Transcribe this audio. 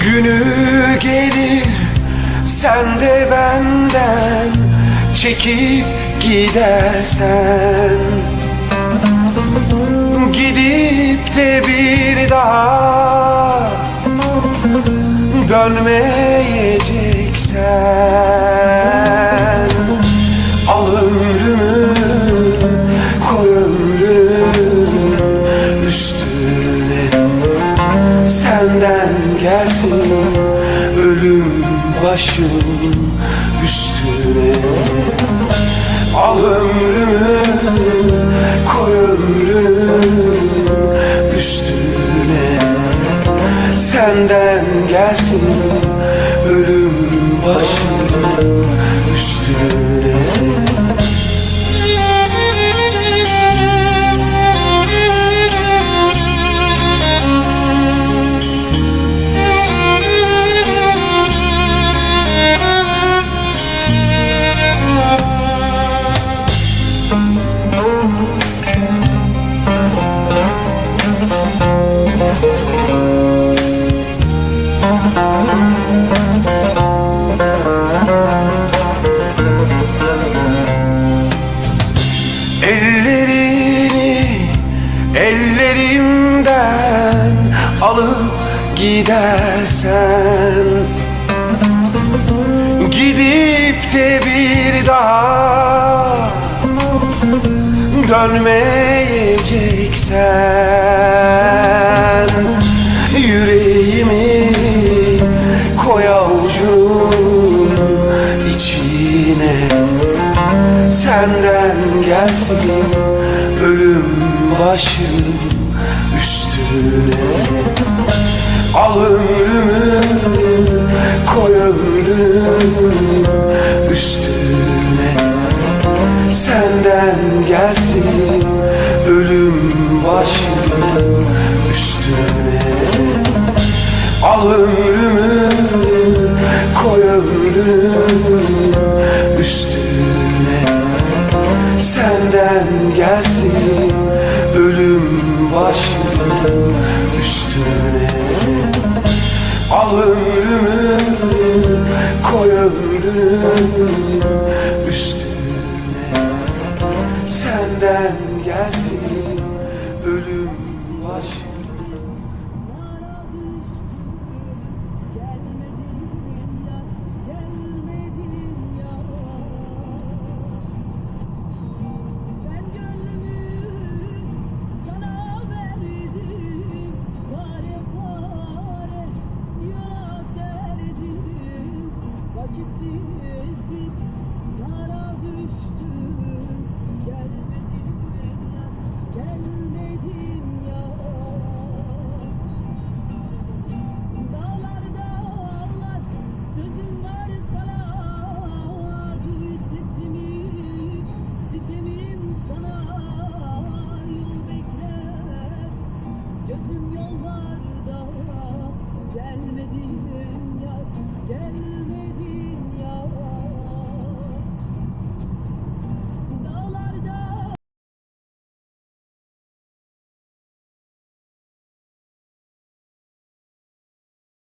Günü gelir sen de benden çekip gidersen. Gidip de bir daha dönmeyeceksen başım üstüne. Al ömrümü koy ömrünün alıp gidersen Gidip de bir daha dönmeyeceksen Yüreğimi koy avucunun içine. Senden gelsin ölüm başım üstüne Al ömrümü koy ömrünün üstüne. Senden gelsin ölüm başım üstüne. Al ömrümü koy ömrünün üstüne Al ömrümü koy ömrünün üstüne. Senden gelsin ölüm başım Gelmedin yar, gelmedin